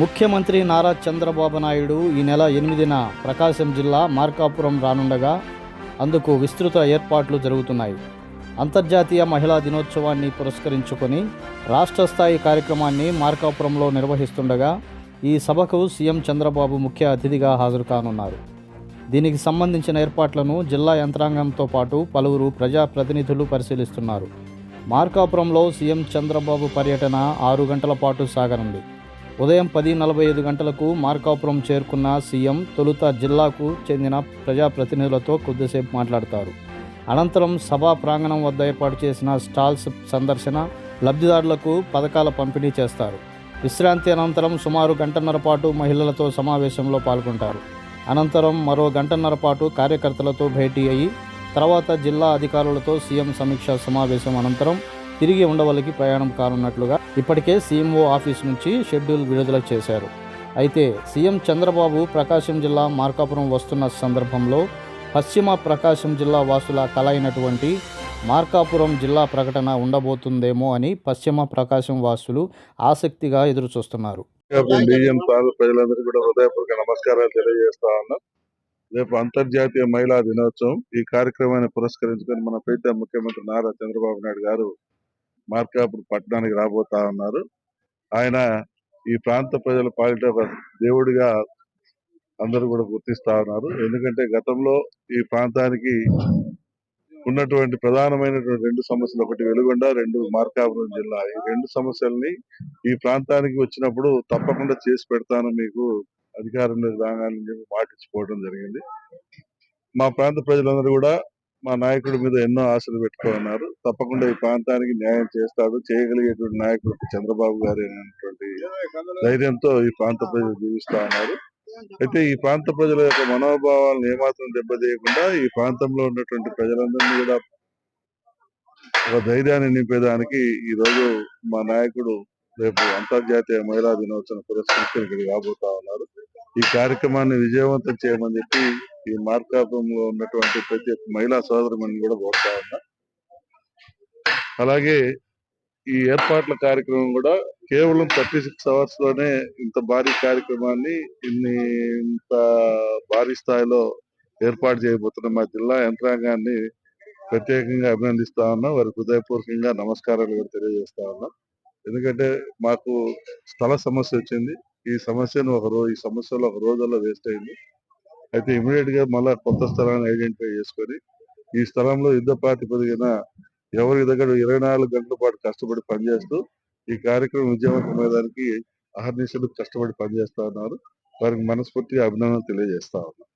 ముఖ్యమంత్రి నారా చంద్రబాబు నాయుడు ఈ నెల ఎనిమిదిన ప్రకాశం జిల్లా మార్కాపురం రానుండగా అందుకు విస్తృత ఏర్పాట్లు జరుగుతున్నాయి. అంతర్జాతీయ మహిళా దినోత్సవాన్ని పురస్కరించుకొని రాష్ట్ర స్థాయి కార్యక్రమాన్ని మార్కాపురంలో నిర్వహిస్తుండగా ఈ సభకు సీఎం చంద్రబాబు ముఖ్య అతిథిగా హాజరు కానున్నారు దీనికి సంబంధించిన ఏర్పాట్లను జిల్లా యంత్రాంగంతో పాటు పలువురు ప్రజాప్రతినిధులు పరిశీలిస్తున్నారు. మార్కాపురంలో సీఎం చంద్రబాబు పర్యటన ఆరు గంటల పాటు సాగనుంది. ఉదయం పది నలభై ఐదు గంటలకు మార్కాపురం చేరుకున్న సీఎం తొలుత జిల్లాకు చెందిన ప్రజాప్రతినిధులతో కొద్దిసేపు మాట్లాడతారు. అనంతరం సభా ప్రాంగణం వద్ద ఏర్పాటు చేసిన స్టాల్స్ సందర్శన లబ్ధిదారులకు పథకాల పంపిణీ చేస్తారు. విశ్రాంతి అనంతరం సుమారు గంటన్నర పాటు మహిళలతో సమావేశంలో పాల్గొంటారు. అనంతరం మరో గంటన్నర పాటు కార్యకర్తలతో భేటీ అయ్యి తర్వాత జిల్లా అధికారులతో సీఎం సమీక్ష సమావేశం అనంతరం తిరిగి ఉండవల్లికి ప్రయాణం కానున్నట్లుగా ఇప్పటికే సీఎంఓ ఆఫీస్ నుంచి షెడ్యూల్ విడుదల చేశారు. అయితే సీఎం చంద్రబాబు ప్రకాశం జిల్లా మార్కాపురం వస్తున్న సందర్భంలో పశ్చిమ ప్రకాశం జిల్లా వాసుల కల అయినటువంటి మార్కాపురం జిల్లా ప్రకటన ఉండబోతుందేమో అని పశ్చిమ ప్రకాశం వాసులు ఆసక్తిగా ఎదురుచూస్తున్నారు. చూస్తున్నారు ప్రజలందరికీ కూడా హృదయపూర్వక నమస్కారాలు తెలియజేస్తా ఉన్నాం. రేపు అంతర్జాతీయ మహిళా దినోత్సవం ఈ కార్యక్రమాన్ని పురస్కరించుకొని మన ప్రీత ముఖ్యమంత్రి నారా చంద్రబాబు నాయుడు గారు మార్కాపురం పట్టణానికి రాబోతా ఉన్నారు. ఆయన ఈ ప్రాంత ప్రజల పాలిట దేవుడిగా అందరూ కూడా గుర్తిస్తా ఉన్నారు. ఎందుకంటే గతంలో ఈ ప్రాంతానికి ఉన్నటువంటి ప్రధానమైనటువంటి రెండు సమస్యలు ఒకటి వెలుగొండ రెండు మార్కాపురం జిల్లా. ఈ రెండు సమస్యల్ని ఈ ప్రాంతానికి వచ్చినప్పుడు తప్పకుండా చేసి పెడతాను మీకు అధికారంలోకి రాగాలని చెప్పి మాటిచ్చిపోవడం జరిగింది. మా ప్రాంత ప్రజలందరూ కూడా మా నాయకుడి మీద ఎన్నో ఆశలు పెట్టుకున్నారు తప్పకుండా ఈ ప్రాంతానికి న్యాయం చేస్తాడు చేయగలిగేటువంటి నాయకుడు చంద్రబాబు గారు అనేటువంటి ధైర్యంతో ఈ ప్రాంత ప్రజలు జీవిస్తా ఉన్నారు. అయితే ఈ ప్రాంత ప్రజల యొక్క మనోభావాలను ఏమాత్రం దెబ్బతీయకుండా ఈ ప్రాంతంలో ఉన్నటువంటి ప్రజలందరినీ కూడా ఒక ధైర్యాన్ని నింపేదానికి ఈ రోజు మా నాయకుడు రేపు అంతర్జాతీయ మహిళా దినోత్సవం పురస్కరించి ఇక్కడికి రాబోతా ఉన్నారు. ఈ కార్యక్రమాన్ని విజయవంతం చేయమని చెప్పి ఈ మార్కాపంలో ఉన్నటువంటి ప్రతి మహిళా సోదరుమని కూడా కోరుతా ఉన్నా. అలాగే ఈ ఏర్పాట్ల కార్యక్రమం కూడా కేవలం థర్టీ సిక్స్ అవర్స్లోనే ఇంత భారీ కార్యక్రమాన్ని ఇన్ని ఇంత భారీ స్థాయిలో ఏర్పాటు చేయబోతున్న మా జిల్లా యంత్రాంగాన్ని ప్రత్యేకంగా అభినందిస్తా ఉన్నా. వారికి హృదయపూర్వకంగా నమస్కారాలు కూడా తెలియజేస్తా ఉన్నా. ఎందుకంటే మాకు స్థల సమస్య వచ్చింది. ఈ సమస్యను ఒక రోజు ఈ సమస్యలో ఒక రోజుల్లో వేస్ట్ అయింది. అయితే ఇమీడియట్గా మళ్ళా కొత్త స్థలాన్ని ఐడెంటిఫై చేసుకొని ఈ స్థలంలో యుద్ధ ప్రాతిపదికన ఎవరి దగ్గర ఇరవై నాలుగు గంటల పాటు కష్టపడి పనిచేస్తూ ఈ కార్యక్రమం విజయవంతమయ్యేదానికి అహర్నిశలు కష్టపడి పనిచేస్తా ఉన్నారు. వారికి మనస్ఫూర్తిగా అభినందనలు తెలియజేస్తా ఉన్నారు